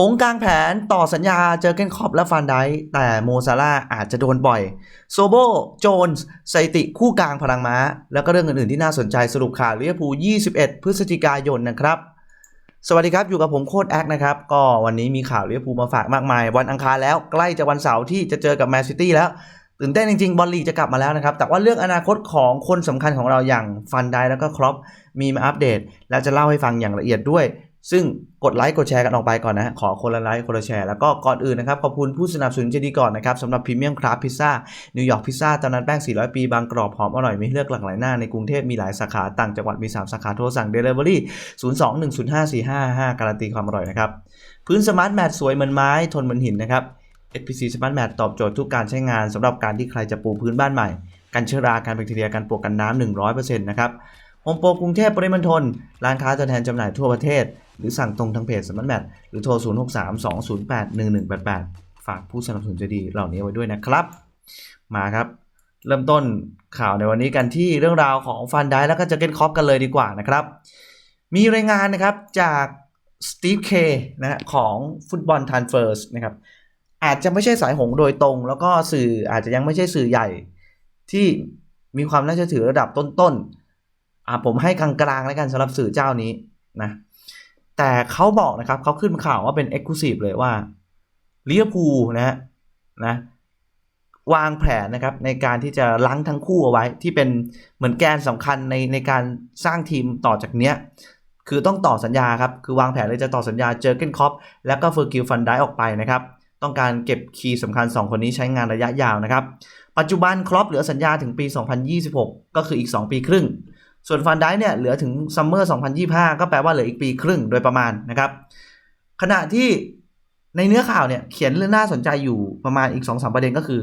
ผงกลางแผนต่อสัญญาเจอเกนคอปและฟันไดแต่โมซาร่าอาจจะโดนปล่อย โซโบ โจนส์สติคู่กลางพลังม้า แล้วก็เรื่องอื่นๆที่น่าสนใจสรุปข่าวลิเวอร์พูล21 พฤศจิกายนนะครับ สวัสดีครับ อยู่กับผมโคดแอคนะครับ ก็วันนี้มีข่าวลิเวอร์พูลมาฝากมากมาย วันอังคารแล้วใกล้จะวันเสาร์ที่จะเจอกับแมนซิตี้แล้วตื่นเต้นจริงๆ บอลลีจะกลับมาแล้วนะครับ แต่ว่าเรื่องอนาคตของคนสำคัญของเราอย่างฟันไดแล้วก็ครอปมีมาอัปเดต แล้วจะเล่าให้ฟังอย่างละเอียดด้วย ซึ่งกดไลค์กดแชร์กันออกไปก่อนนะฮะขอคนละไลค์คนละแชร์แล้วก็ก่อนอื่นนะครับขอบคุณผู้สนับสนุนใจดีก่อนนะครับสำหรับพรีเมียมคราฟพิซซ่านิวยอร์กพิซซ่าตอนนั้นแป้ง 400 ปี บางกรอบหอมอร่อยมีเลือกหลากหลายหน้าในกรุงเทพมีหลายสาขาต่างจังหวัดมี 3 สาขาโทรสั่ง Delivery 02-105-455การันตีความอร่อยนะครับ พื้นสมาร์ทแมทสวยเหมือนไม้ทนเหมือนหินนะครับ SPC Smart Mat ตอบโจทย์ทุกการใช้งานสำหรับการที่ใครจะปูพื้นบ้านใหม่กันเชื้อราการแบคทีเรียการปลวกกันน้ำ100%นะครับ โฮมโปรกรุงเทพปริมณฑลร้านค้าตัวแทนจำหน่ายทั่วประเทศ หรือสั่งตรงทางเพจ Smart Mat หรือโทร 0632081188 ฝากผู้สนับสนุนใจะดีเหล่านี้ไว้ด้วยนะครับ มาครับ เริ่มต้นข่าวในวันนี้กันที่เรื่องราวของฟันได้แล้วก็จะเก็ตคอปกันเลยดีกว่านะครับ มีรายงานนะครับจากสตีฟเคนะของฟุตบอลทันเฟิร์สนะครับอาจจะไม่ใช่สายหงโดยตรง แล้วก็สื่ออาจจะยังไม่ใช่สื่อใหญ่ ที่มีความน่าเชื่อถือระดับต้นๆ อ่าผมให้กลางๆแล้วกันสำหรับสื่อเจ้านี้นะแต่เขาบอกนะครับเขาขึ้นข่าวว่าเป็น e x c l u s i v e เลยว่าลิเวอร์พูลนะฮะนะวางแผนนะครับในการที่จะล้างทั้งคู่เอาไว้ ที่เป็นเหมือนแกนสำคัญในในการสร้างทีมต่อจากเนี้ยคือต้องต่อสัญญาครับ คือวางแผนเลยจะต่อสัญญาเจอเกนคอปแล้วก็เฟอร์กิลฟันได้ออกไปนะครับ ต้องการเก็บคีย์สำคัญ 2 คนนี้ใช้งานระยะยาวนะครับ ปัจจุบันครอปเหลือสัญญาถึงปี 2026 ก็คืออีก 2 ปีครึ่ง ส่วนฟันได้เนี่ยเหลือถึงซัมเมอร์2025 ก็แปลว่าเหลืออีกปีครึ่งโดยประมาณนะครับ ขณะที่ในเนื้อข่าวเนี่ยเขียนเรื่องน่าสนใจอยู่ประมาณอีก2-3ประเด็นก็คือ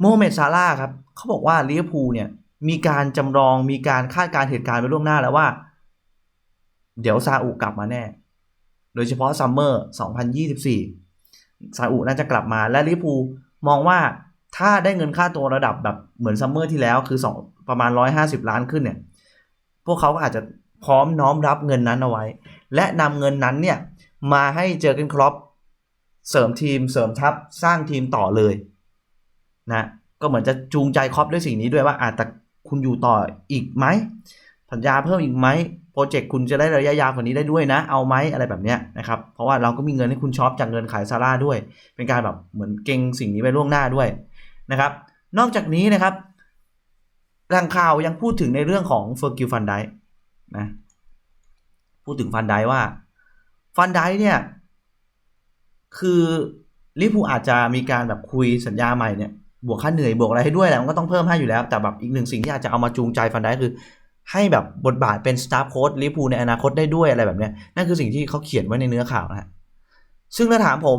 โมเมดซาร่าครับเขาบอกว่าลิเวอร์พูลเนี่ยมีการจำลองมีการคาดการเหตุการณ์ไว้ล่วงหน้าแล้วว่า เดี๋ยวซาอุกลับมาแน่ โดยเฉพาะซัมเมอร์ 2024 ซาอุน่าจะกลับมาและลิเวอร์พูลมองว่าถ้าได้เงินค่าตัวระดับแบบเหมือนซัมเมอร์ที่แล้วคือ 2 ประมาณ 150 ล้านขึ้นเนี่ย พวกเขาก็อาจจะพร้อมน้อมรับเงินนั้นเอาไว้ และนำเงินนั้นเนี่ยมาให้เจอกันครอปเสริมทีมเสริมทัพสร้างทีมต่อเลยนะก็เหมือนจะจูงใจครอปด้วยสิ่งนี้ด้วยว่าอาจจะคุณอยู่ต่ออีกไหมสัญญาเพิ่มอีกไหมโปรเจกต์คุณจะได้ระยะยาวกว่านี้ได้ด้วยนะ เอาไหมอะไรแบบเนี้ยนะครับ เพราะว่าเราก็มีเงินให้คุณช็อปจากเงินขายซาร่าด้วย เป็นการแบบเหมือนเก่งสิ่งนี้ไปล่วงหน้าด้วยนะครับ นอกจากนี้นะครับ แหล่งข่าวยังพูดถึงในเรื่องของเฟอร์กิลฟันไดนะพูดถึงฟันไดว่าฟันไดเนี่ยคือลิฟูอาจจะมีการแบบคุยสัญญาใหม่เนี่ยบวกค่าเหนื่อยบวกอะไรให้ด้วยแหละมันก็ต้องเพิ่มให้อยู่แล้ว แต่แบบอีกหนึ่งสิ่งที่อาจจะเอามาจูงใจฟันไดคือ ให้แบบบทบาทเป็นสตาฟโค้ดลิฟูในอนาคตได้ด้วยอะไรแบบเนี้ยนั่นคือสิ่งที่เขาเขียนไว้ในเนื้อข่าวนะฮะซึ่งถ้าถามผม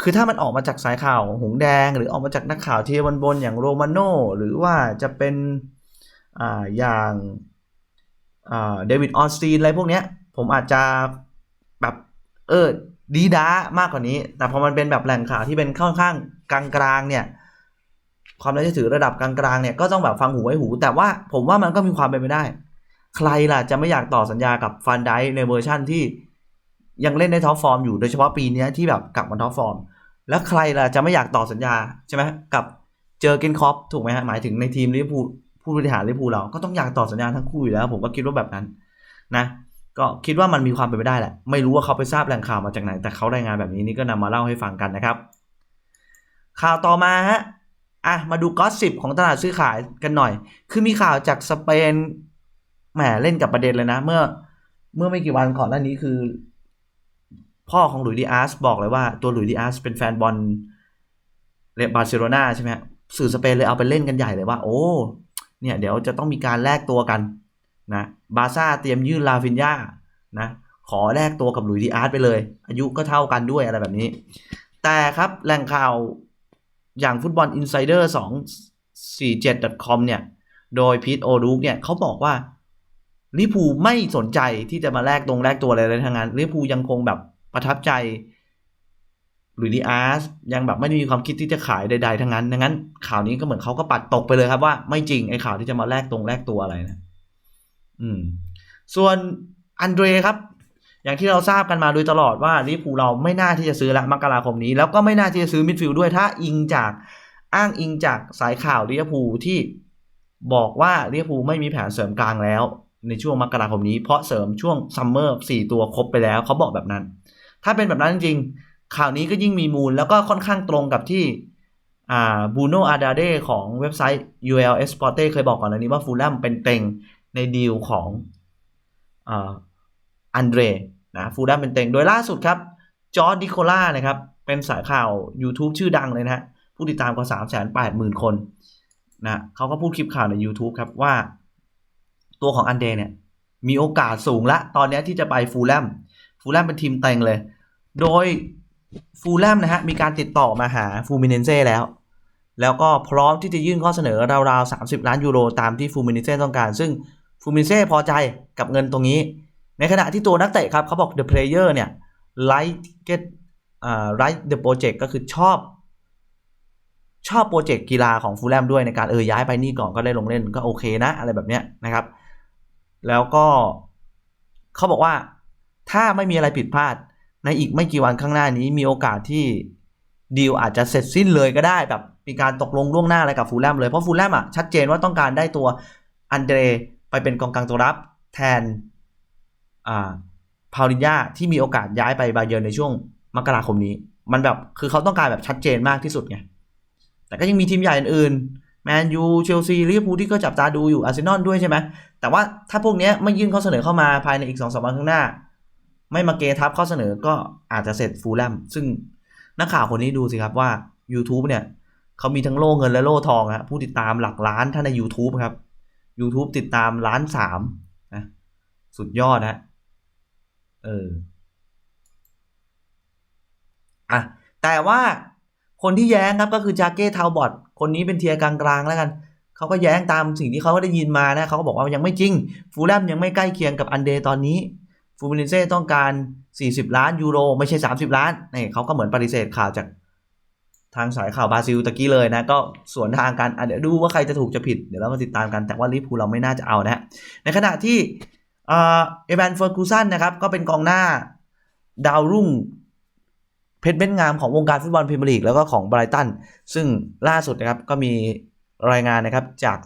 คือถ้ามันออกมาจากสายข่าวหงแดง หรือออกมาจากนักข่าวที่บนๆอย่างโรมาโนหรือว่าจะเป็นอ่าอย่างเดวิดออสตีนอะไรพวกเนี้ย ผมอาจจะแบบเออดีด้ามากกว่านี้ แต่พอมันเป็นแบบแหล่งข่าวที่เป็นค่อนข้างกลางๆเนี่ย ความน่าเชื่อถือระดับกลางๆเนี่ยก็ต้องแบบฟังหูไว้หู แต่ว่าผมว่ามันก็มีความเป็นไปได้ ใครล่ะจะไม่อยากต่อสัญญากับฟันไดในเวอร์ชั่นที่ ยังเล่นในท็อปฟอร์มอยู่โดยเฉพาะปีนี้ที่แบบกลับมาท็อปฟอร์ม แล้วใครล่ะจะไม่อยากต่อสัญญาใช่ไหมกับเจอเกนคอปถูกไหมฮะหมายถึงในทีมลิเวอร์พูลผู้บริหารลิเวอร์พูลเราก็ต้องอยากต่อสัญญาทั้งคู่อยู่แล้ว ผมก็คิดว่าแบบนั้นนะก็คิดว่ามันมีความเป็นไปได้แหละ ไม่รู้ว่าเขาไปทราบแหล่งข่าวมาจากไหน แต่เขารายงานแบบนี้นี่ก็นำมาเล่าให้ฟังกันนะครับ ข่าวต่อมาฮะอะมาดูก็สิบของตลาดซื้อขายกันหน่อย คือมีข่าวจากสเปนแหมเล่นกับประเด็นเลยนะ เมื่อ เมื่อไม่กี่วันก่อนหน้านี้คือ พ่อของหลุยส์ดีอาร์สบอกเลยว่าตัวหลุยส์ดีอาร์สเป็นแฟนบอลเรบาร์เซโลนาใช่ไหมสื่อสเปนเลยเอาไปเล่นกันใหญ่เลยว่า โอ้เนี่ยเดี๋ยวจะต้องมีการแลกตัวกันนะบาซ่าเตรียมยื่นลาฟินยานะขอแลกตัวกับหลุยส์ดีอาร์ตไปเลย อายุก็เท่ากันด้วยอะไรแบบนี้ แต่ครับแหล่งข่าวอย่างฟุตบอลอินไซเดอร์247 com เนี่ย โดยพีทโอรูกเนี่ยเขาบอกว่าลิพูไม่สนใจที่จะมาแลกตรงแลกตัวอะไรเลยทั้งนั้นลิพูยังคงแบบ ประทับใจหลุยดีอาร์สยังแบบไม่ได้มีความคิดที่จะขายใด ๆ ทั้งนั้น ดังนั้นข่าวนี้ก็เหมือนเขาก็ปัดตกไปเลยครับว่าไม่จริงไอ้ข่าวที่จะมาแลกตรงแลกตัวอะไรนะ อืม ส่วนอันเดรครับ อย่างที่เราทราบกันมาโดยตลอดว่าลิเวอร์พูลเราไม่น่าที่จะซื้อละมกราคมนี้ แล้วก็ไม่น่าที่จะซื้อมิดฟิลด์ด้วยถ้าอิงจากอ้างอิงจากสายข่าวลิเวอร์พูลที่บอกว่าลิเวอร์พูลไม่มีแผนเสริมกลางแล้ว ในช่วงมกราคมนี้เพราะเสริมช่วงซัมเมอร์สี่ตัวครบไปแล้วเขาบอกแบบนั้น ถ้าเป็นแบบนั้นจริงๆข่าวนี้ก็ยิ่งมีมูล แล้วก็ค่อนข้างตรงกับที่บูโนอาดาเดของเว็บไซต์ ULS Sport เคยบอกก่อนหน้านี้ว่าฟูลแลมเป็นเต็งในดีลของอันเดรนะฟูลแลมเป็นเต็ง โดยล่าสุดครับจอร์ดดิโคล่านะครับ เป็นสายข่าว YouTube ชื่อดังเลยนะฮะ ผู้ติดตามกว่า3 8 0 0 0 0 คนนะเขาก็พูดคลิปข่าวใน YouTube ครับว่า ตัวของอันเดรเนี่ย มีโอกาสสูงละ ตอนนี้ที่จะไปฟูลแลมฟูลแลมเป็นทีมเต็งเลย โดยฟูลแลมนะฮะมีการติดต่อมาหาฟูมิเนเซ่แล้ว แล้วก็พร้อมที่จะยื่นข้อเสนอราวๆ 30 ล้านยูโรตามที่ฟูมิเนเซ่ต้องการ ซึ่งฟูมิเนเซ่พอใจกับเงินตรงนี้ ในขณะที่ตัวนักเตะครับเขาบอก the player เนี่ย like get อ่า like the project ก็คือชอบ ชอบโปรเจกต์กีฬาของฟูลแลมด้วยในการเออย้ายไปนี่ก่อนก็ได้ลงเล่นก็โอเคนะ อะไรแบบเนี้ยนะครับ แล้วก็เขาบอกว่าถ้าไม่มีอะไรผิดพลาด ในอีกไม่กี่วันข้างหน้านี้มีโอกาสที่ดีลอาจจะเสร็จสิ้นเลยก็ได้แบบมีการตกลงล่วงหน้าอะไรกับฟูลแลมเลย เพราะฟูลแลมอะชัดเจนว่าต้องการได้ตัวอันเดรไปเป็นกองกลางตัวรับแทนอ่าพาวลินยาที่มีโอกาสย้ายไปบาเยิร์ในช่วงมกราคมนี้ มันแบบคือเขาต้องการแบบชัดเจนมากที่สุดไงแต่ก็ยังมีทีมใหญ่อื่นแมนยูเชลซีลิเวอร์พูลที่ก็จับตาดูอยู่อาร์เซนอลด้วยใช่ไหมแต่ว่าถ้าพวกนี้ไม่ยื่นข้อเสนอเข้ามาภายในอีกสองสามวันข้างหน้า ไม่มาเกทับข้อเสนอก็อาจจะเสร็จฟูลแลมซึ่งนักข่าวคนนี้ดูสิครับว่า YouTube เนี่ยเขามีทั้งโล่เงินและโล่ทองฮะผู้ติดตามหลักล้านท่านใน YouTube ครับ YouTube ติดตามล้านสามนะสุดยอดนะเอออะแต่ว่าคนที่แย้งครับก็คือจาเก้ทาวบอตคนนี้เป็นเทียร์กลางๆแล้วกันเขาก็แย้งตามสิ่งที่เขาได้ยินมานะเขาก็บอกว่ายังไม่จริง ฟูลแลมยังไม่ใกล้เคียงกับอันเดตอนนี้ ฟูมินเซ่ต้องการ 40 ล้านยูโร ไม่ใช่ 30 ล้านนี่เขาก็เหมือนปฏิเสธข่าวจากทางสายข่าวบราซิลตะกี้เลยนะ ก็สวนทางกันเดี๋ยวดูว่าใครจะถูกจะผิด เดี๋ยวเรามาติดตามกันแต่ว่าลิเวอร์พูเราไม่น่าจะเอานะฮะในขณะที่เอเอแวนเฟอร์กูสันนะครับ ก็เป็นกองหน้าดาวรุ่งเพชรเบ้นงามของวงการฟุตบอลพรีเมียร์ลีกแล้วก็ของไบรตัน ซึ่งล่าสุดนะครับก็มีรายงานนะครับจาก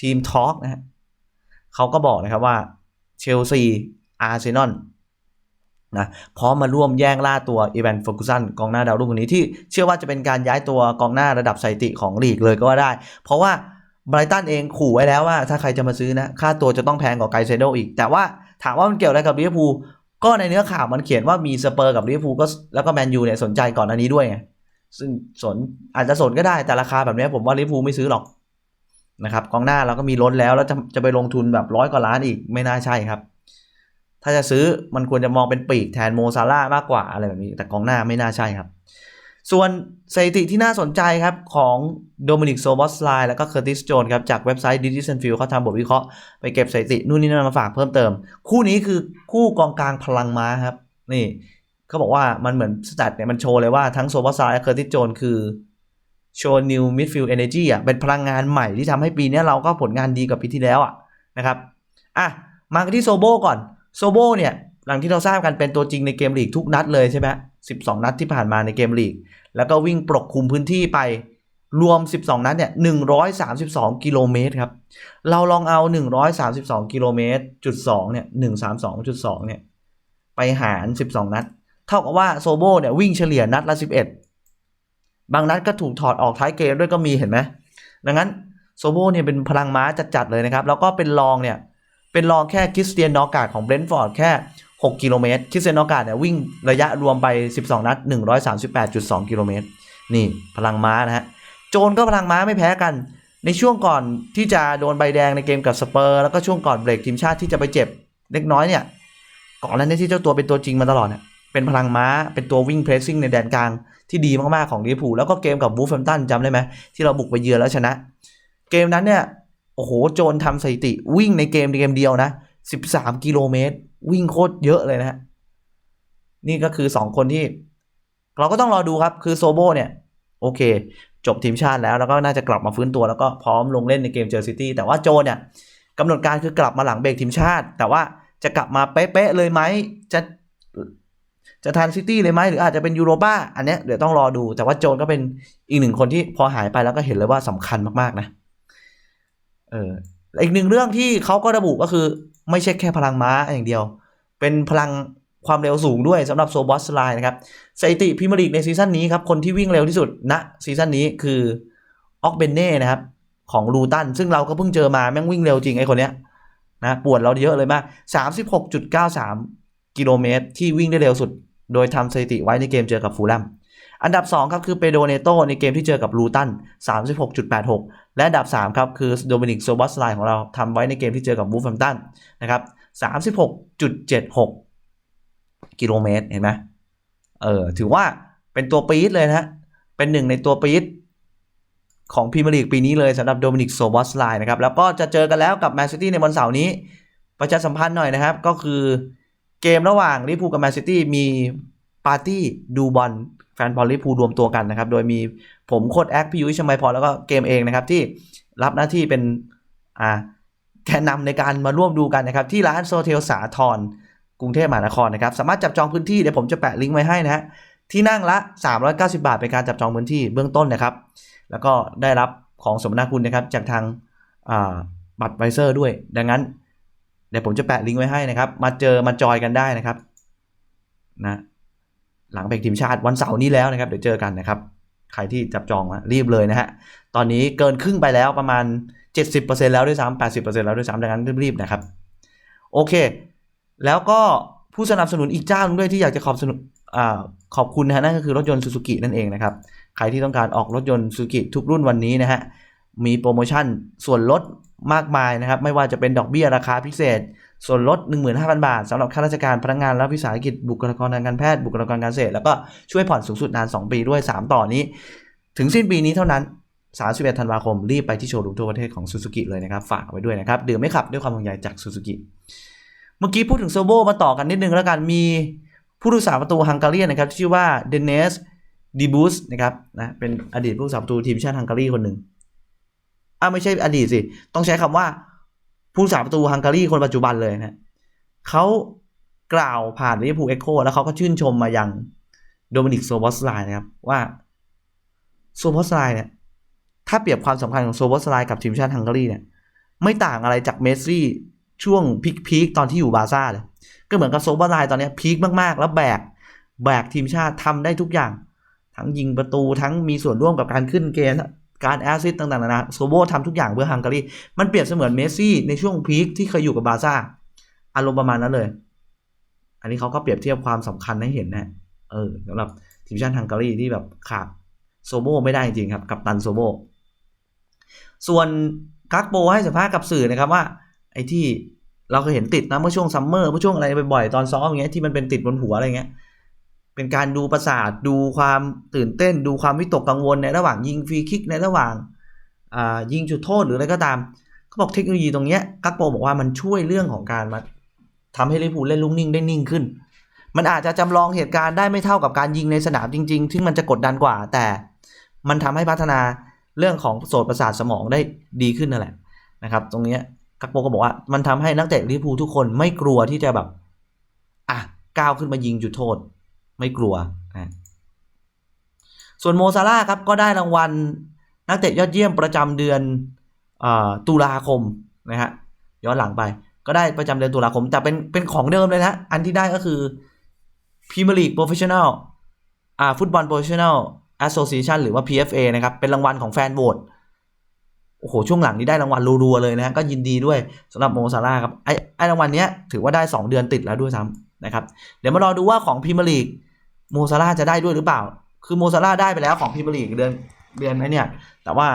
ทีมทอล์กนะฮะเขาก็บอกนะครับว่าเชลซี อาร์เซนอลนะพร้อมมาร่วมแย่งล่าตัวอีแวนฟอร์กูสันกองหน้าดาวรุ่งคนนี้ที่เชื่อว่าจะเป็นการย้ายตัวกองหน้าระดับสถิติของลีกเลยก็ว่าได้ เพราะว่าไบรตันเองขู่ไว้แล้วว่าถ้าใครจะมาซื้อนะ ค่าตัวจะต้องแพงกว่าไกเซโดอีก แต่ว่าถามว่ามันเกี่ยวอะไรกับลิเวอร์พูลก็ในเนื้อข่าวมันเขียนว่ามีสเปอร์กับลิเวอร์พูลก็แล้วก็แมนยูเนี่ยสนใจก่อนอันนี้ด้วยไงซึ่งสนอาจจะสนก็ได้แต่ราคาแบบนี้ผมว่าลิเวอร์พูลไม่ซื้อหรอกนะครับกองหน้าเราก็มีล้นแล้วแล้วจะจะไปลงทุนแบบร้อยกว่าล้านอีกไม่น่าใช่ครับ ถ้าจะซื้อมันควรจะมองเป็นปีกแทนโมซาร่ามากกว่าอะไรแบบนี้ แต่กองหน้าไม่น่าใช่ครับ ส่วนสถิติที่น่าสนใจครับของโดมินิกโซบอสไลน์แล้วก็เคอร์ติสโจนครับจากเว็บไซต์ดิจิทัลฟิลเขาทำบทวิเคราะห์ไปเก็บสถิตินู่นนี่นั่นมาฝากเพิ่มเติม คู่นี้คือคู่กองกลางพลังม้าครับ นี่เขาบอกว่ามันเหมือนสแตทเนี่ยมันโชว์เลยว่าทั้งโซบอสไลน์และเคอร์ติสโจนคือโชว์นิวมิดฟิลด์เอเนจีอะเป็นพลังงานใหม่ที่ทำให้ปีนี้เราก็ผลงานดีกว่าปีที่แล้วอะนะครับอะมาที่โซโบก่อน โซโบเนี่ยหลังที่เราทราบกันเป็นตัวจริงในเกมลีกทุกนัดเลยใช่ไหม12นัดที่ผ่านมาในเกมลีก แล้วก็วิ่งปกคลุมพื้นที่ไปรวม 12 นัดเนี่ย 132 กิโลเมตรครับ เราลองเอา 132 กิโลเมตรจุด2เนี่ย 132.2 เนี่ย ไปหาร 12 นัด เท่ากับว่าโซโบเนี่ย วิ่งเฉลี่ยนัดละ 11 บางนัดก็ถูกถอดออกท้ายเกมด้วยก็มีเห็นไหม ดังนั้นโซโบเนี่ย เป็นพลังม้าจัดๆเลยนะครับ แล้วก็เป็นรองเนี่ย เป็นรองแค่คริสเตียนนอกาดของเบรนท์ฟอร์ดแค่ 6 กิโลเมตรคริสเตียนนอกาดเนี่ยวิ่งระยะรวมไป 12 นัด 138.2 กิโลเมตร นี่พลังม้านะฮะ โจนก็พลังม้าไม่แพ้กัน ในช่วงก่อนที่จะโดนใบแดงในเกมกับสเปอร์แล้วก็ช่วงก่อนเบรกทีมชาติที่จะไปเจ็บเล็กน้อยเนี่ยก่อนหน้านี้ที่เจ้าตัวเป็นตัวจริงมาตลอดเนี่ยเป็นพลังม้าเป็นตัววิ่งเพรสซิ่งในแดนกลางที่ดีมากๆของลิเวอร์พูลแล้วก็เกมกับบูฟแฟมตันจำได้ไหมที่เราบุกไปเยือนแล้วชนะ เกมนั้นเนี่ย โอ้โห โจนทำสถิติ วิ่งในเกมเกมเดียวนะ 13 กิโลเมตร วิ่งโคตรเยอะเลยนะฮะ นี่ก็คือ 2 คนที่ เราก็ต้องรอดูครับ คือโซโบเนี่ย โอเค จบทีมชาติแล้ว แล้วก็น่าจะกลับมาฟื้นตัว แล้วก็พร้อมลงเล่นในเกมเจอซิตี้ แต่ว่าโจเนี่ยกำหนดการคือกลับมาหลังเบรกทีมชาติ แต่ว่าจะกลับมาเป๊ะๆเลยไหม จะจะทันซิตี้เลยไหมหรืออาจจะเป็นยูโรป้าอันเนี้ยเดี๋ยวต้องรอดู แต่ว่าโจนก็เป็นอีกหนึ่งคนที่พอหายไปแล้วก็เห็นเลยว่าสำคัญมากๆนะ อออีกหนึ่งเรื่องที่เขาก็ระบุก็คือไม่ใช่แค่พลังม้าอย่างเดียว เป็นพลังความเร็วสูงด้วยสำหรับโซบอสไลน์นะครับสถิติพรีเมียร์ลีกในซีซั่นนี้ครับ คนที่วิ่งเร็วที่สุดณซีซั่นนี้คือออกเบนเน่นะครับ ของลูตัน ซึ่งเราก็เพิ่งเจอมาแม่งวิ่งเร็วจริงไอ้คนเนี้ยนะปวดเราเยอะเลยมาก 36.93 กิโลเมตรที่วิ่งได้เร็วสุด โดยทำสถิติไว้ในเกมเจอกับฟูลแลม อันดับ 2 ครับ คือเปโดเนโตในเกมที่เจอกับลูตัน 36.86 และอันดับ 3 ครับ คือโดมินิกโซบอสไลของเราทำไว้ในเกมที่เจอกับวูฟแฮมตันนะครับ 36.76 กิโลเมตร เห็นไหมเออถือว่าเป็นตัวปี๊ดเลยนะเป็นหนึ่งในตัวปี๊ดของพรีเมียร์ลีกปีนี้เลยสำหรับโดมินิกโซบอสไลนะครับ แล้วก็จะเจอกันแล้วกับแมนซิตี้ในวันเสาร์นี้ ประชาสัมพันธ์หน่อยนะครับ ก็คือเกมระหว่างลิเวอร์พูลกับแมนซิตี้มีปาร์ตี้ดูบอล แฟนบอลลิพูรวมตัวกันนะครับ โดยมีผมโคดแอคพี่ยุ้ยชมัยพรแล้วก็เกมเองนะครับ ที่รับหน้าที่เป็นอ่าแกนนำในการมาร่วมดูกันนะครับ ที่ร้านโซเทลสาทรกรุงเทพมหานครนะครับ สามารถจับจองพื้นที่เดี๋ยวผมจะแปะลิงก์ไว้ให้นะฮะที่นั่งละ 390 บาทเป็นการจับจองพื้นที่เบื้องต้นนะครับ แล้วก็ได้รับของสมนาคุณนะครับจากทางบัตรไวเซอร์ด้วย ดังนั้น เดี๋ยวผมจะแปะลิงก์ไว้ให้นะครับ มาเจอมาจอยกันได้นะครับ นะ หลังเพลงทีมชาติวันเสาร์นี้แล้วนะครับ เดี๋ยวเจอกันนะครับ ใครที่จับจองรีบเลยนะฮะ ตอนนี้เกินครึ่งไปแล้วประมาณ 70%แล้วด้วยซ้ำ80%แล้วด้วยซ้ำดังนั้นรีบๆนะครับ โอเค แล้วก็ผู้สนับสนุนอีกเจ้านึงด้วยที่อยากจะขอบสนุนอขอบคุณนะฮะนั่นก็คือรถยนต์ซูซูกินั่นเองนะครับ ใครที่ต้องการออกรถยนต์ซูซูกิทุกรุ่นวันนี้นะฮะมีโปรโมชั่นส่วนลดมากมายนะครับ ไม่ว่าจะเป็นดอกเบี้ยราคาพิเศษ ส่วนลด 15,000 บาทสำหรับข้าราชการพนักงานและวิสาหกิจบุคลากรทางการแพทย์บุคลากรการเกษตรแล้วก็ช่วยผ่อนสูงสุดนาน 2 ปีด้วย 3 ต่อนี้ ถึงสิ้นปีนี้เท่านั้น 31 ธันวาคม รีบไปที่โชว์รูมทั่วประเทศของซูซูกิเลยนะครับ ฝากไว้ด้วยนะครับ ดื่มไม่ขับด้วยความห่วงใยจากซูซูกิเมื่อกี้พูดถึงเซอร์โบมาต่อกันนิดนึงแล้วกันมีผู้รักษาประตูฮังการีนะครับชื่อว่าเดนเนสดีบูสนะครับนะเป็นอดีตผู้รักษาประตูทีมชาติฮังการีคนหนึ่งอ่าไม่ใช่อดีตสิต้องใช้คำว่า ผู้รักษาประตูฮังการีคนปัจจุบันเลยนะเขากล่าวผ่านลิเวอร์พูลเอ็กโคแล้วเขาก็ชื่นชมมายังโดมินิกโซบอสไลน์นะครับ ว่าโซบอสไลน์เนี่ยถ้าเปรียบความสำคัญของโซบอสไลน์กับทีมชาติฮังการีเนี่ย ไม่ต่างอะไรจากเมสซี่ช่วงพีคๆตอนที่อยู่บาซ่าเลย ก็เหมือนกับโซบอสไลน์ตอนนี้พีคมากๆ แล้วแบกแบกทีมชาติทำได้ทุกอย่าง ทั้งยิงประตูทั้งมีส่วนร่วมกับการขึ้นเกม การแอสซิสต่างๆนานาโซโบทำทุกอย่างเพื่อฮังการีมันเปรียบเสมือนเมสซี่ในช่วงพีคที่เคยอยู่กับบาซ่าอารมณ์ประมาณนั้นเลย อันนี้เขาก็เปรียบเทียบความสำคัญให้เห็นนะเออสำหรับทีมชาติฮังการีที่แบบขาดโซโบไม่ได้จริงครับ กับตันโซโบส่วนกักโบให้สัมภาษณ์กับสื่อนะครับว่า ไอ้ที่เราเคยเห็นติดนะเมื่อช่วงซัมเมอร์เมื่อช่วงอะไรบ่อยๆตอนซ้อมอย่างเงี้ยที่มันเป็นติดบนหัวอะไรเงี้ย เป็นการดูประสาทดูความตื่นเต้น ดูความวิตกกังวลในระหว่างยิงฟรีคิกในระหว่างยิงจุดโทษหรืออะไรก็ตามเขาบอกเทคโนโลยีตรงเนี้ยกักโปบอกว่ามันช่วยเรื่องของการมาทำให้ลิเวอร์พูลเล่นลูกนิ่งได้นิ่งขึ้น มันอาจจะจำลองเหตุการณ์ได้ไม่เท่ากับการยิงในสนามจริงๆ ซึ่งมันจะกดดันกว่า แต่มันทำให้พัฒนาเรื่องของโสตประสาทสมองได้ดีขึ้นนั่นแหละนะครับ ตรงนี้กักโปก็บอกว่ามันทำให้นักเตะลิเวอร์พูลทุกคนไม่กลัวที่จะแบบอะก้าวขึ้นมายิงจุดโทษ ไม่กลัวนะส่วนโมซาร่าครับก็ได้รางวัลนักเตะยอดเยี่ยมประจำเดือนอตุลาคมนะฮะย้อนหลังไป ก็ได้ประจำเดือนตุลาคม แต่เป็นเป็นของเดิมเลยนะอันที่ได้ก็คือพรีเมียร์ลีกโปรเฟชชั่นแนลอ่าฟุตบอลโปรเฟชชั่นแนลแอสโซเชชันหรือว่า PFA นะครับ เป็นรางวัลของแฟนโหวตโอ้โห ช่วงหลังนี้ได้รางวัลรัวๆเลยนะก็ยินดีด้วยสำหรับโมซาร่าครับไอ้ไอ้รางวัลนี้ถือว่าได้ 2 เดือนติดแล้วด้วยซ้ำนะครับ เดี๋ยวมารอดูว่าของพรีเมียร์ลีก โมซาร่าจะได้ด้วยหรือเปล่า คือโมซาร่าได้ไปแล้วของพรีเมียร์ลีกเดือนเดือนไอ้นี่ย แต่ว่า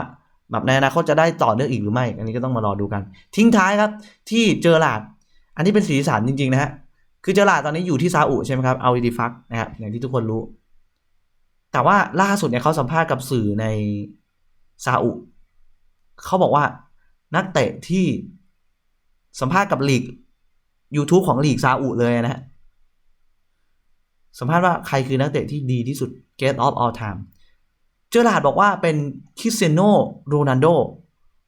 แบบในอนาคตจะได้ต่อเนื่องอีกหรือไม่ อันนี้ก็ต้องมารอดูกัน ทิ้งท้ายครับ ที่เจอหลาด อันนี้เป็นสีสันจริง ๆ นะฮะ คือเจอหลาดตอนนี้อยู่ที่ซาอุใช่ไหมครับ เอาอีดีฟักนะครับอย่างที่ทุกคนรู้ แต่ว่าล่าสุดเนี่ยเขาสัมภาษณ์กับสื่อในซาอุเขาบอกว่านักเตะที่สัมภาษณ์กับลีก YouTube ของลีกซาอุเลยนะฮะ สัมภาษณ์ว่าใครคือนักเตะที่ดีที่สุด Get of all time เจอร์ลาดบอกว่าเป็นคริสเซโนโรนันโด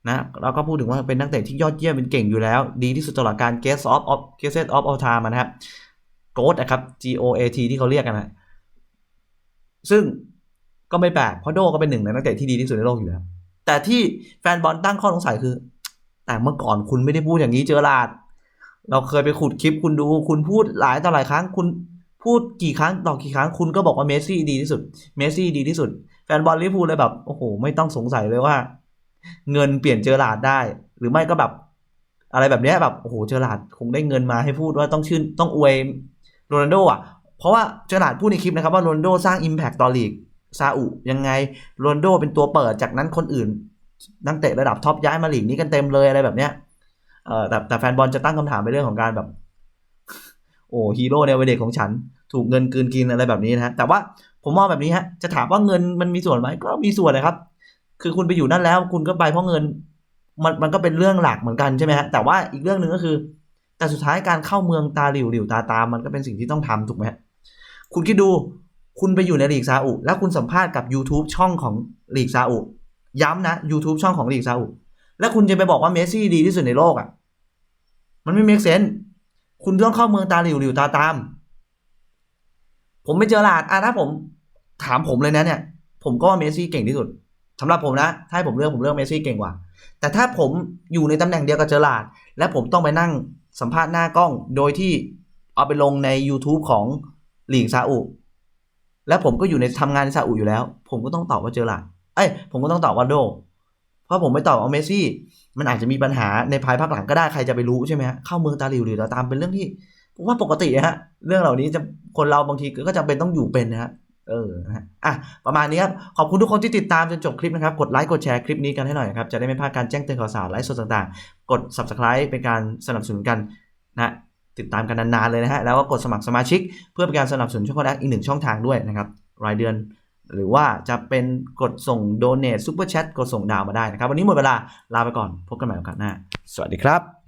นะแล้วก็พูดถึงว่าเป็นนักเตะที่ยอดเยี่ยมเป็นเก่งอยู่แล้ว ดีที่สุดตลอดการ Get of of Get of all time นะครับ GOAT นะครับ G O A T ที่เขาเรียกกันนะซึ่งก็ไม่แปลกเพราะโดก็เป็นหนึ่งในนักเตะที่ดีที่สุดในโลกอยู่แล้ว แต่ที่แฟนบอลตั้งข้อสงสัยคือ แต่เมื่อก่อนคุณไม่ได้พูดอย่างนี้เจอราด เราเคยไปขุดคลิปคุณดู คุณพูดหลายต่อหลายครั้ง คุณ พูดกี่ครั้งต่อกี่ครั้งคุณก็บอกว่าเมสซี่ดีที่สุด เมสซี่ดีที่สุด แฟนบอลลิเวอร์พูลเลยแบบ โอ้โห ไม่ต้องสงสัยเลยว่า เงินเปลี่ยนเจอราดได้ หรือไม่ก็แบบ อะไรแบบเนี้ยแบบโอ้โหเจอราดคงได้เงินมาให้พูดว่าต้องชื่นต้องอวยโรนัลโดอะเพราะว่าเจอราดพูดในคลิปนะครับว่าโรนัลโดสร้าง Impact ต่อลีกซาอุยังไงโรนัลโดเป็นตัวเปิดจากนั้นคนอื่น นักเตะระดับท็อปย้ายมาลีกนี้กันเต็มเลยอะไรแบบเนี้ยเออแต่แต่แฟนบอลจะตั้งคำถามไปเรื่องของการแบบ โอ้ฮีโร่ในวัยเด็กของฉัน ถูกเงินกืนกินอะไรแบบนี้นะฮะแต่ว่าผมมองแบบนี้ฮะจะถามว่าเงินมันมีส่วนไหมก็มีส่วนนะครับ คือคุณไปอยู่นั่นแล้ว คุณก็ไปเพราะเงิน มันมันก็เป็นเรื่องหลักเหมือนกันใช่ไหมฮะแต่ว่าอีกเรื่องหนึ่งก็คือ แต่สุดท้ายการเข้าเมืองตาหลิวหลิวตาตามมันก็เป็นสิ่งที่ต้องทำถูกไหมฮะคุณคิดดูคุณไปอยู่ในลีกซาอุแล้วคุณสัมภาษณ์กับ YouTube ช่องของลีกซาอุย้ำนะ YouTube ช่องของลีกซาอุแล้วคุณจะไปบอกว่าเมสซี่ดีที่สุดในโลกอะ มันไม่เม e เซน คุณต้องเข้าเมืองตาหลิวหลิวตาตาม ผมไม่เจอหลาดอะถ้าผมถามผมเลยนะเนี่ย ผมก็ว่าเมสซี่เก่งที่สุดสำหรับผมนะ ถ้าให้ผมเลือกผมเลือกเมสซี่เก่งกว่า แต่ถ้าผมอยู่ในตำแหน่งเดียวกับเจอหลาด และผมต้องไปนั่งสัมภาษณ์หน้ากล้อง โดยที่เอาไปลงใน YouTube ของหลีกซาอุ และผมก็อยู่ในทำงานในซาอุอยู่แล้ว ผมก็ต้องตอบว่าเจอหลาด เอ้ย ผมก็ต้องตอบว่าโด เพราะผมไม่ตอบเอาเมสซี่ มันอาจจะมีปัญหาในภายภาคหลังก็ได้ใครจะไปรู้ใช่ไหมฮะเข้าเมืองตาหลิวหรือตาตามเป็นเรื่องที่ผมว่าปกติฮะเรื่องเหล่านี้จะคนเราบางทีก็จำเป็นต้องอยู่เป็นนะฮะเออนะฮะอะประมาณนี้ครับ ขอบคุณทุกคนที่ติดตามจนจบคลิปนะครับ กดไลค์กดแชร์คลิปนี้กันให้หน่อยนะครับ จะได้ไม่พลาดการแจ้งเตือนข่าวสารไลฟ์สดต่างๆ กด subscribe เป็นการสนับสนุนกันนะติดตามกันนานๆเลยนะฮะแล้วก็กดสมัครสมาชิก เพื่อเป็นการสนับสนุนช่องแอคอีกหนึ่งช่องทางด้วยนะครับรายเดือน หรือว่าจะเป็นกดส่งโดเนทซูเปอร์แชทกดส่งดาวมาได้นะครับ วันนี้หมดเวลาลาไปก่อนพบกันใหม่โอกาสหน้า สวัสดีครับ